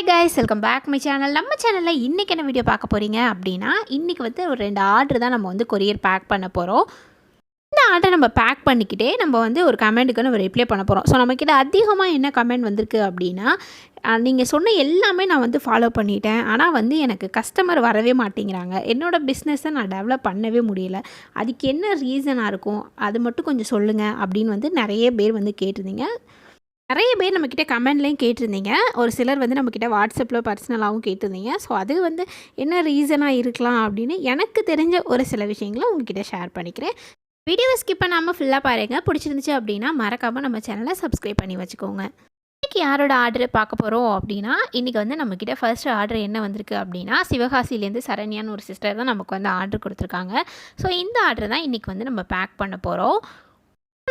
Hi guys welcome back my channel நம்ம சேனலில் இன்றைக்கி என்ன வீடியோ பார்க்க போகிறீங்க அப்படின்னா இன்றைக்கி வந்து ஒரு ரெண்டு ஆர்டர் தான் நம்ம வந்து கொரியர் பேக் பண்ண போகிறோம் இந்த ஆர்டரை நம்ம பேக் பண்ணிக்கிட்டே நம்ம வந்து ஒரு கமெண்ட்டுக்கு நம்ம ரிப்ளை பண்ண போகிறோம் ஸோ நம்மக்கிட்ட அதிகமாக என்ன கமெண்ட் வந்திருக்கு அப்படின்னா நீங்கள் சொன்ன எல்லாமே நான் வந்து ஃபாலோ பண்ணிட்டேன். ஆனால் வந்து எனக்கு கஸ்டமர் வரவே மாட்டேங்கிறாங்க. என்னோடய பிஸ்னஸை நான் டெவலப் பண்ணவே முடியல. அதுக்கு என்ன ரீசனாக இருக்கும்? அது மட்டும் கொஞ்சம் சொல்லுங்கள் அப்படின்னு வந்து நிறைய பேர் வந்து கேட்டிருந்தீங்க. நிறைய பேர் நம்மக்கிட்ட கமெண்ட்லேயும் கேட்டிருந்தீங்க. ஒரு சிலர் வந்து நம்மக்கிட்ட வாட்ஸ்அப்பில் பர்சனலாகவும் கேட்டிருந்தீங்க. ஸோ அது வந்து என்ன ரீசனாக இருக்கலாம் அப்படின்னு எனக்கு தெரிஞ்ச ஒரு சில விஷயங்களை உங்ககிட்ட ஷேர் பண்ணிக்கிறேன். வீடியோவை ஸ்கிப் பண்ணாமல் ஃபுல்லாக பாருங்கள் பிடிச்சிருந்துச்சு அப்படின்னா மறக்காமல் நம்ம சேனலை சப்ஸ்கிரைப் பண்ணி வச்சுக்கோங்க. இன்றைக்கி யாரோட ஆர்டர் பார்க்க போகிறோம் அப்படின்னா இன்றைக்கி வந்து நம்மக்கிட்ட ஃபர்ஸ்ட் ஆர்டர் என்ன வந்திருக்கு அப்படின்னா சிவகாசிலேருந்து சரண்யான்னு ஒரு சிஸ்டர் தான் நமக்கு வந்து ஆர்டர் கொடுத்துருக்காங்க. ஸோ இந்த ஆர்டர் தான் இன்றைக்கி வந்து நம்ம பேக் பண்ண போகிறோம்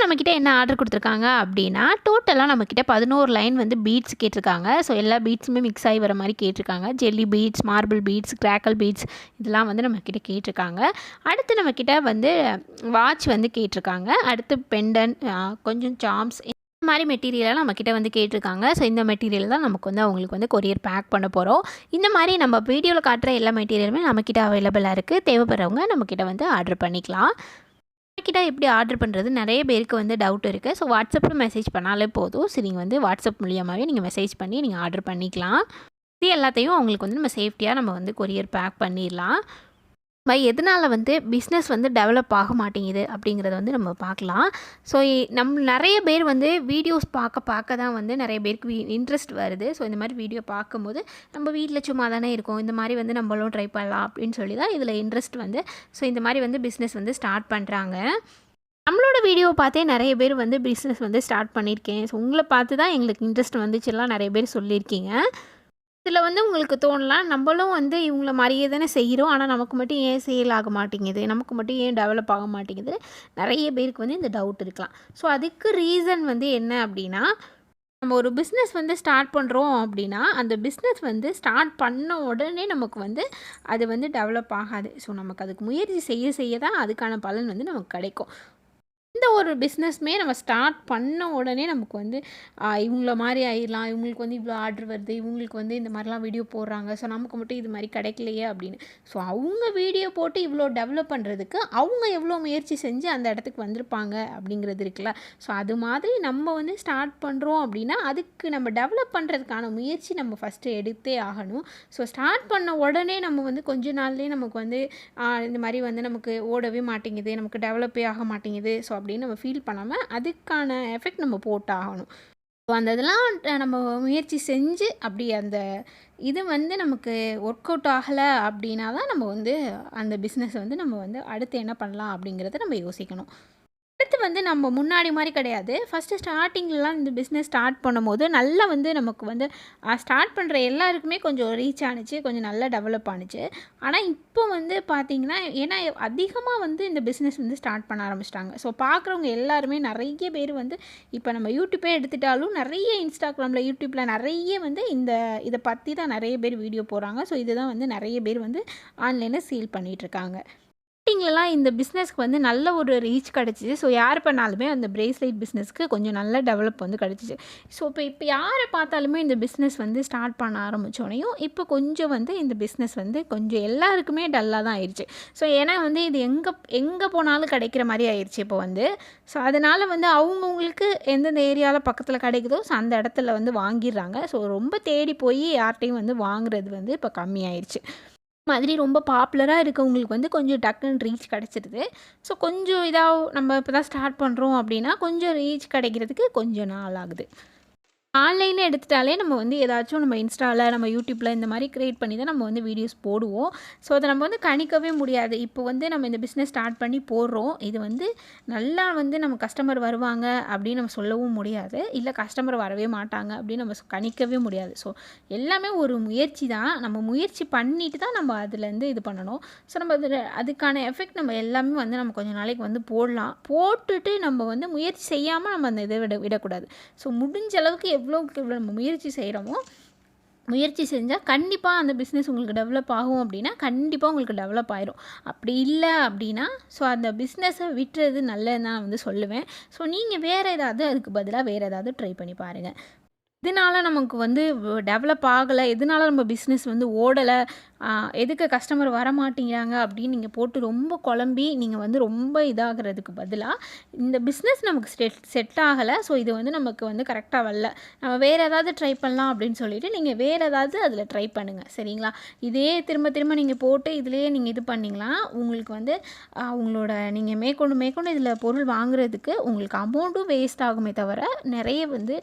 நம்மக்கிட்ட என்ன ஆர்டர் கொடுத்துருக்காங்க அப்படின்னா டோட்டலாக நம்மக்கிட்ட பதினோரு லைன் வந்து பீட்ஸ் கேட்டிருக்காங்க. ஸோ எல்லா பீட்ஸுமே மிக்ஸ் ஆகி வர மாதிரி கேட்டிருக்காங்க. Jelly beads marble beads crackle beads இதெல்லாம் வந்து நம்மக்கிட்ட கேட்டிருக்காங்க. அடுத்து நம்மக்கிட்ட வந்து வாட்ச் வந்து கேட்டிருக்காங்க. அடுத்து பெண்டன் கொஞ்சம் சாம்ஸ் இந்த மாதிரி மெட்டீரியலாக நம்மக்கிட்ட வந்து கேட்டிருக்காங்க. ஸோ இந்த மெட்டீரியல் தான் நமக்கு வந்து அவங்களுக்கு வந்து கொரியர் பேக் பண்ண போகிறோம் இந்த மாதிரி நம்ம வீடியோவில் காட்டுற எல்லா மெட்டீரியலுமே நம்மக்கிட்ட அவைலபிளாக இருக்குது தேவைப்படுறவங்க நம்மக்கிட்ட வந்து ஆர்டர் பண்ணிக்கலாம். கிட்ட எப்படி ஆர்டர் பண்ணுறது நிறைய பேருக்கு வந்து டவுட் இருக்குது ஸோ வாட்ஸ்அப்பில் மெசேஜ் பண்ணாலே போதும். சரி நீங்கள் வந்து வாட்ஸ்அப் மூலியமாகவே நீங்கள் மெசேஜ் பண்ணி நீங்கள் ஆர்டர் பண்ணிக்கலாம். இது எல்லாத்தையும் அவங்களுக்கு வந்து நம்ம சேஃப்டியாக நம்ம வந்து கொரியர் பேக் பண்ணிடலாம். பை எதனால் வந்து பிஸ்னஸ் வந்து டெவலப் ஆக மாட்டேங்குது அப்படிங்கிறத வந்து நம்ம பார்க்கலாம். ஸோ நம் நிறைய பேர் வந்து வீடியோஸ் பார்க்க பார்க்க தான் வந்து நிறைய பேருக்கு இன்ட்ரெஸ்ட் வருது. ஸோ இந்த மாதிரி வீடியோ பார்க்கும்போது நம்ம வீட்டில் சும்மா தானே இருக்கோம். இந்த மாதிரி வந்து நம்மளும் ட்ரை பண்ணலாம் அப்படின்னு சொல்லி தான் இதில் இன்ட்ரெஸ்ட் வந்து ஸோ இந்த மாதிரி வந்து பிஸ்னஸ் வந்து ஸ்டார்ட் பண்ணுறாங்க நம்மளோட வீடியோ பார்த்தே நிறைய பேர் வந்து பிஸ்னஸ் வந்து ஸ்டார்ட் பண்ணியிருக்கேன். ஸோ உங்களை பார்த்து தான் எங்களுக்கு இன்ட்ரெஸ்ட் வந்துச்சுலாம் நிறைய பேர் சொல்லியிருக்கீங்க. இதில் வந்து உங்களுக்கு தோணலாம் நம்மளும் வந்து இவங்கள மாதிரியே தானே செய்கிறோம் ஆனால் நமக்கு மட்டும் ஏன் சேல் ஆக மாட்டேங்குது? நமக்கு மட்டும் ஏன் டெவலப் ஆக மாட்டேங்குது நிறைய பேருக்கு வந்து இந்த டவுட் இருக்கலாம். ஸோ அதுக்கு ரீசன் வந்து என்ன அப்படின்னா நம்ம ஒரு பிஸ்னஸ் வந்து ஸ்டார்ட் பண்ணுறோம் அப்படின்னா அந்த பிஸ்னஸ் வந்து ஸ்டார்ட் பண்ண உடனே நமக்கு வந்து அது வந்து டெவலப் ஆகாது. ஸோ நமக்கு அதுக்கு முயற்சி செய்ய செய்ய தான் அதுக்கான பலன் வந்து நமக்கு கிடைக்கும். எந்த ஒரு பிஸ்னஸ்மே நம்ம ஸ்டார்ட் பண்ண உடனே நமக்கு வந்து இவங்கள மாதிரி ஆயிடலாம். இவங்களுக்கு வந்து இவ்வளோ ஆர்டர் வருது. இவங்களுக்கு வந்து இந்த மாதிரிலாம் வீடியோ போடுறாங்க. ஸோ நமக்கு மட்டும் இது மாதிரி கிடைக்கலையே அப்படின்னு. ஸோ அவங்க வீடியோ போட்டு இவ்வளோ டெவலப் பண்ணுறதுக்கு அவங்க எவ்வளோ முயற்சி செஞ்சு அந்த இடத்துக்கு வந்திருப்பாங்க அப்படிங்கிறது இருக்குல்ல. ஸோ அது மாதிரி நம்ம வந்து ஸ்டார்ட் பண்ணுறோம் அப்படின்னா அதுக்கு நம்ம டெவலப் பண்ணுறதுக்கான முயற்சி நம்ம ஃபஸ்ட்டு எடுத்தே ஆகணும். ஸோ ஸ்டார்ட் பண்ண உடனே நம்ம வந்து கொஞ்ச நாள்லேயே நமக்கு வந்து இந்த மாதிரி வந்து நமக்கு ஓடவே மாட்டேங்குது. நமக்கு டெவலப்பே ஆக மாட்டேங்குது. ஸோ அப்படின்னு நம்ம ஃபீல் பண்ணாமல் அதுக்கான எஃபெக்ட் நம்ம போட்டாகணும். ஸோ அந்த இதெல்லாம் நம்ம முயற்சி செஞ்சு அப்படி அந்த இது வந்து நமக்கு ஒர்க் அவுட் ஆகலை அப்படின்னா தான் நம்ம வந்து அந்த பிஸ்னஸை வந்து நம்ம வந்து அடுத்து என்ன பண்ணலாம் அப்படிங்கிறத நம்ம யோசிக்கணும். அடுத்து வந்து நம்ம முன்னாடி மாதிரி கிடையாது. ஃபஸ்ட்டு ஸ்டார்டிங்லலாம் இந்த பிஸ்னஸ் ஸ்டார்ட் பண்ணும்போது நல்லா வந்து நமக்கு வந்து ஸ்டார்ட் பண்ணுற எல்லாருக்குமே கொஞ்சம் ரீச் ஆணுச்சு கொஞ்சம் நல்லா டெவலப் ஆணுச்சு ஆனால் இப்போ வந்து பார்த்திங்கன்னா ஏன்னா அதிகமாக வந்து இந்த பிஸ்னஸ் வந்து ஸ்டார்ட் பண்ண ஆரம்பிச்சிட்டாங்க. ஸோ பார்க்குறவங்க எல்லாருமே நிறைய பேர் வந்து இப்போ நம்ம யூடியூப்பே எடுத்துட்டாலும் நிறைய இன்ஸ்டாகிராமில் யூடியூப்பில் நிறைய வந்து இந்த இதை பற்றி தான் நிறைய பேர் வீடியோ போடுறாங்க. ஸோ இதுதான் வந்து நிறைய பேர் வந்து ஆன்லைனில் சேல் பண்ணிகிட்ருக்காங்க ஸ்டார்டிங்லலாம் இந்த பிஸ்னஸ்க்கு வந்து நல்ல ஒரு ரீச் கிடச்சிச்சு. ஸோ யார் பண்ணாலுமே அந்த பிரேஸ்லைட் பிஸ்னஸ்க்கு கொஞ்சம் நல்ல டெவலப் வந்து கிடச்சிச்சு. ஸோ இப்போ இப்போ யாரை பார்த்தாலுமே இந்த பிஸ்னஸ் வந்து ஸ்டார்ட் பண்ண ஆரம்பித்தோடனையும் இப்போ கொஞ்சம் வந்து இந்த பிஸ்னஸ் வந்து கொஞ்சம் எல்லாருக்குமே டல்லாக தான் ஆயிடுச்சு ஸோ ஏன்னா வந்து இது எங்கே எங்கே போனாலும் கிடைக்கிற மாதிரி ஆயிடுச்சு இப்போ வந்து. ஸோ அதனால் வந்து அவங்கவுங்களுக்கு எந்தெந்த ஏரியாவில் பக்கத்தில் கிடைக்குதோ ஸோ அந்த இடத்துல வந்து வாங்கிடுறாங்க. ஸோ ரொம்ப தேடி போய் யார்கிட்டையும் வந்து வாங்குறது வந்து இப்போ கம்மியாயிடுச்சு மாதிரி ரொம்ப பாப்புலராக இருக்கவங்களுக்கு வந்து கொஞ்சம் டக்குன்னு ரீச் கிடச்சிருது. ஸோ கொஞ்சம் இதாக நம்ம இப்போ தான் ஸ்டார்ட் பண்ணுறோம் அப்படின்னா கொஞ்சம் ரீச் கிடைக்கிறதுக்கு கொஞ்சம் நாள் ஆகுது. ஆன்லைனில் எடுத்துட்டாலே நம்ம வந்து ஏதாச்சும் நம்ம இன்ஸ்டாவில் நம்ம யூடியூப்பில் இந்த மாதிரி க்ரியேட் பண்ணி தான் நம்ம வந்து வீடியோஸ் போடுவோம். ஸோ அதை நம்ம வந்து கணிக்கவே முடியாது. இப்போ வந்து நம்ம இந்த பிஸ்னஸ் ஸ்டார்ட் பண்ணி போடுறோம். இது வந்து நல்லா வந்து நம்ம கஸ்டமர் வருவாங்க அப்படின்னு நம்ம சொல்லவும் முடியாது. இல்லை கஸ்டமர் வரவே மாட்டாங்க அப்படின்னு நம்ம கணிக்கவே முடியாது. ஸோ எல்லாமே ஒரு முயற்சி தான். நம்ம முயற்சி பண்ணிட்டு தான் நம்ம அதுலேருந்து இது பண்ணணும். ஸோ நம்ம அதில் அதுக்கான எஃபெக்ட் நம்ம எல்லாமே வந்து நம்ம கொஞ்சம் நாளைக்கு வந்து போடலாம். போட்டுட்டு நம்ம வந்து முயற்சி செய்யாமல் நம்ம அந்த இதை விட விடக்கூடாது. ஸோ முடிஞ்ச அளவுக்கு எவ்வளோக்கு எவ்வளோ நம்ம முயற்சி செய்கிறோமோ முயற்சி செஞ்சால் கண்டிப்பாக அந்த பிஸ்னஸ் உங்களுக்கு டெவலப் ஆகும் அப்படின்னா கண்டிப்பாக உங்களுக்கு டெவலப் ஆயிரும். அப்படி இல்லை அப்படின்னா ஸோ அந்த பிஸ்னஸை விட்டுறது நல்லதுன்னு நான் வந்து சொல்லுவேன். ஸோ நீங்கள் வேறு ஏதாவது அதுக்கு பதிலாக வேறு ஏதாவது ட்ரை பண்ணி பாருங்கள் இதனால நமக்கு வந்து டெவலப் ஆகலை எதனால நம்ம பிஸ்னஸ் வந்து ஓடலை எதுக்கு கஸ்டமர் வரமாட்டேங்கிறாங்க அப்படின்னு நீங்கள் போட்டு ரொம்ப குழம்பி நீங்கள் வந்து ரொம்ப இதாகிறதுக்கு பதிலாக இந்த பிஸ்னஸ் நமக்கு செட் செட் ஆகலை. ஸோ இது வந்து நமக்கு வந்து கரெக்டாக வரல. நம்ம வேறு ஏதாவது ட்ரை பண்ணலாம் அப்படின்னு சொல்லிவிட்டு நீங்கள் வேறு ஏதாவது அதில் ட்ரை பண்ணுங்கள் சரிங்களா? இதே திரும்ப திரும்ப நீங்கள் போட்டு இதிலேயே நீங்கள் இது பண்ணிங்களா உங்களுக்கு வந்து உங்களோட நீங்கள் மேற்கொண்டு மேற்கொண்டு இதில் பொருள் வாங்குறதுக்கு உங்களுக்கு அமௌண்ட்டும் வேஸ்ட் ஆகுமே தவிர நிறைய வந்து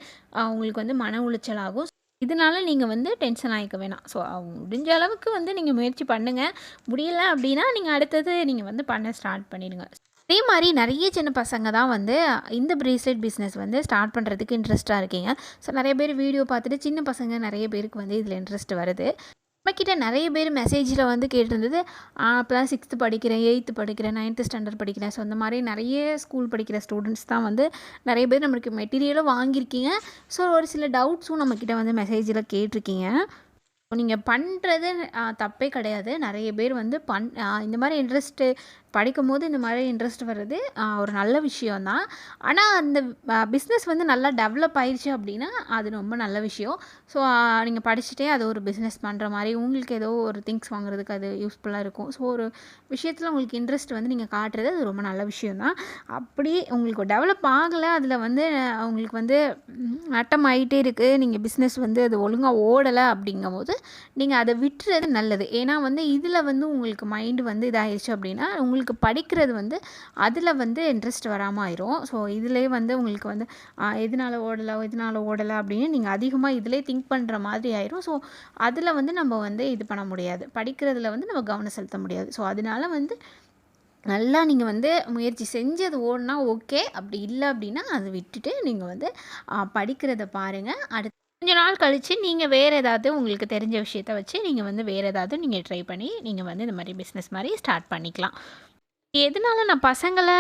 உங்களுக்கு வந்து மன உளைச்சல் ஆகும். இதனால நீங்கள் வந்து டென்ஷன் ஆகிக்க வேணாம். ஸோ முடிஞ்ச அளவுக்கு வந்து நீங்கள் முயற்சி பண்ணுங்கள் முடியல அப்படின்னா நீங்கள் அடுத்தது நீங்கள் வந்து பண்ண ஸ்டார்ட் பண்ணிடுங்க. அதே மாதிரி நிறைய சின்ன பசங்க தான் வந்து இந்த பிரேஸ்லெட் பிஸ்னஸ் வந்து ஸ்டார்ட் பண்ணுறதுக்கு இன்ட்ரெஸ்ட்டாக இருக்கீங்க. ஸோ நிறைய பேர் வீடியோ பார்த்துட்டு சின்ன பசங்க நிறைய பேருக்கு வந்து இதில் இன்ட்ரெஸ்ட் வருது. நம்மக்கிட்ட நிறைய பேர் மெசேஜில் வந்து கேட்டிருந்தது அப்போலாம் சிக்ஸ்த்து படிக்கிறேன் எயித்து படிக்கிறேன் நைன்த்து ஸ்டாண்டர்ட் படிக்கிறேன். ஸோ அந்த மாதிரி நிறைய ஸ்கூல் படிக்கிற ஸ்டூடெண்ட்ஸ் தான் வந்து நிறைய பேர் நம்மளுக்கு மெட்டீரியலும் வாங்கியிருக்கீங்க. ஸோ ஒரு சில டவுட்ஸும் நம்மக்கிட்ட வந்து மெசேஜில் கேட்டிருக்கீங்க. நீங்கள் பண்ணுறது தப்பே கிடையாது. நிறைய பேர் வந்து பண் இந்த மாதிரி இன்ட்ரெஸ்ட்டு படிக்கும் போது இந்த மாதிரி இன்ட்ரெஸ்ட் வர்றது ஒரு நல்ல விஷயம்தான். ஆனால் அந்த பிஸ்னஸ் வந்து நல்லா டெவலப் ஆயிடுச்சு அப்படின்னா அது ரொம்ப நல்ல விஷயம். ஸோ நீங்கள் படிச்சுட்டே அது ஒரு பிஸ்னஸ் பண்ணுற மாதிரி உங்களுக்கு ஏதோ ஒரு திங்ஸ் வாங்குறதுக்கு அது யூஸ்ஃபுல்லாக இருக்கும். ஸோ ஒரு விஷயத்தில் உங்களுக்கு இன்ட்ரெஸ்ட் வந்து நீங்கள் காட்டுறது அது ரொம்ப நல்ல விஷயம்தான். அப்படி உங்களுக்கு டெவலப் ஆகலை அதில் வந்து உங்களுக்கு வந்து அட்டம் நட்டம் ஆகிட்டே இருக்குது நீங்கள் பிஸ்னஸ் வந்து அது ஒழுங்காக ஓடலை அப்படிங்கும்போது நீங்கள் அதை விட்டுறது நல்லது. ஏன்னா வந்து இதில் வந்து உங்களுக்கு மைண்டு வந்து இதாகிடுச்சு அப்படின்னா உங்களுக்கு உங்களுக்கு படிக்கிறது வந்து அதில் வந்து இன்ட்ரெஸ்ட் வராமல் ஆயிரும். ஸோ இதிலே வந்து உங்களுக்கு வந்து எதனால் ஓடலை எதனால ஓடலை அப்படின்னு நீங்கள் அதிகமாக இதிலே திங்க் பண்ணுற மாதிரி ஆயிரும். ஸோ அதில் வந்து நம்ம வந்து இது பண்ண முடியாது. படிக்கிறதுல வந்து நம்ம கவனம் செலுத்த முடியாது. ஸோ அதனால வந்து நல்லா நீங்கள் வந்து முயற்சி செஞ்சு அது ஓடினா ஓகே அப்படி இல்லை அப்படின்னா அதை விட்டுட்டு நீங்கள் வந்து படிக்கிறத பாருங்கள் அடுத்து கொஞ்ச நாள் கழித்து நீங்கள் வேறு ஏதாவது உங்களுக்கு தெரிஞ்ச விஷயத்த வச்சு நீங்கள் வந்து வேறு ஏதாவது நீங்கள் ட்ரை பண்ணி நீங்கள் வந்து இந்த மாதிரி பிஸ்னஸ் மாதிரி ஸ்டார்ட் பண்ணிக்கலாம். எதனால் நான் பசங்களை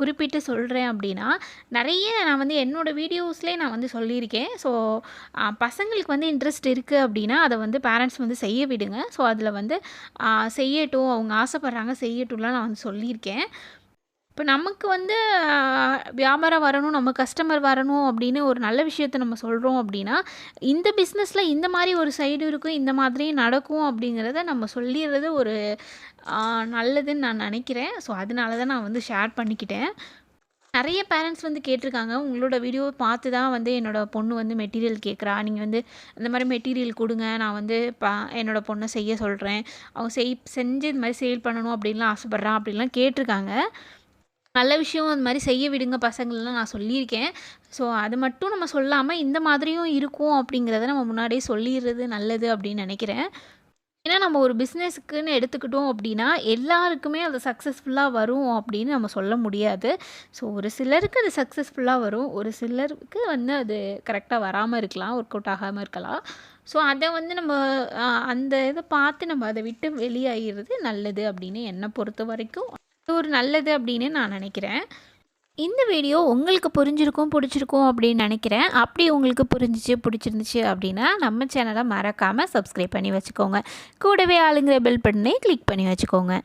குறிப்பிட்டு சொல்கிறேன் அப்படின்னா நிறைய நான் வந்து என்னோடய வீடியோஸ்லேயே நான் வந்து சொல்லியிருக்கேன். ஸோ பசங்களுக்கு வந்து இன்ட்ரெஸ்ட் இருக்குது அப்படின்னா அதை வந்து பேரண்ட்ஸ் வந்து செய்ய விடுங்க. ஸோ அதில் வந்து செய்யட்டும் அவங்க ஆசைப்பட்றாங்க செய்யட்டும்லாம் நான் வந்து சொல்லியிருக்கேன். இப்போ நமக்கு வந்து வியாபாரம் வரணும் நம்ம கஸ்டமர் வரணும் அப்படின்னு ஒரு நல்ல விஷயத்த நம்ம சொல்கிறோம் அப்படின்னா இந்த பிஸ்னஸில் இந்த மாதிரி ஒரு சைடு இருக்கும் இந்த மாதிரி நடக்கும் அப்படிங்கிறத நம்ம சொல்லிடுறது ஒரு நல்லதுன்னு நான் நினைக்கிறேன். ஸோ அதனால தான் நான் வந்து ஷேர் பண்ணிக்கிட்டேன். நிறைய பேரண்ட்ஸ் வந்து கேட்டிருக்காங்க. உங்களோட வீடியோவை பார்த்து தான் வந்து என்னோடய பொண்ணு வந்து மெட்டீரியல் கேட்குறா. நீங்கள் வந்து இந்த மாதிரி மெட்டீரியல் கொடுங்க. நான் வந்து பா என்னோடய பொண்ணை செய்ய சொல்கிறேன் அவங்க செய் செஞ்சு இது மாதிரி சேல் பண்ணணும் அப்படின்லாம் ஆசைப்பட்றான் அப்படின்லாம் கேட்டிருக்காங்க. நல்ல விஷயம் அந்த மாதிரி செய்ய விடுங்க பசங்களெலாம் நான் சொல்லியிருக்கேன். ஸோ அது மட்டும் நம்ம சொல்லாமல் இந்த மாதிரியும் இருக்கும் அப்படிங்கிறத நம்ம முன்னாடியே சொல்லிடுறது நல்லது அப்படின்னு நினைக்கிறேன். ஏன்னா நம்ம ஒரு பிஸ்னஸுக்குன்னு எடுத்துக்கிட்டோம் அப்படின்னா எல்லாருக்குமே அது சக்ஸஸ்ஃபுல்லாக வரும் அப்படின்னு நம்ம சொல்ல முடியாது. ஸோ ஒரு சிலருக்கு அது சக்ஸஸ்ஃபுல்லாக வரும். ஒரு சிலருக்கு வந்து அது கரெக்டாக வராமல் இருக்கலாம் ஒர்க் அவுட் ஆகாமல் இருக்கலாம். ஸோ அதை வந்து நம்ம அந்த இதை பார்த்து நம்ம அதை விட்டு வெளியாகிறது நல்லது அப்படின்னு என்னை பொறுத்த வரைக்கும். ஒரு நல்லது அப்படின்னு நான் நினைக்கிறேன். இந்த வீடியோ உங்களுக்கு புரிஞ்சிருக்கும் பிடிச்சிருக்கும் அப்படின்னு நினைக்கிறேன். அப்படி உங்களுக்கு புரிஞ்சிச்சு பிடிச்சிருந்துச்சு அப்படின்னா நம்ம சேனலை மறக்காமல் சப்ஸ்கிரைப் பண்ணி வச்சுக்கோங்க. கூடவே ஆளுங்கிற பெல் பட்டனை கிளிக் பண்ணி வச்சுக்கோங்க.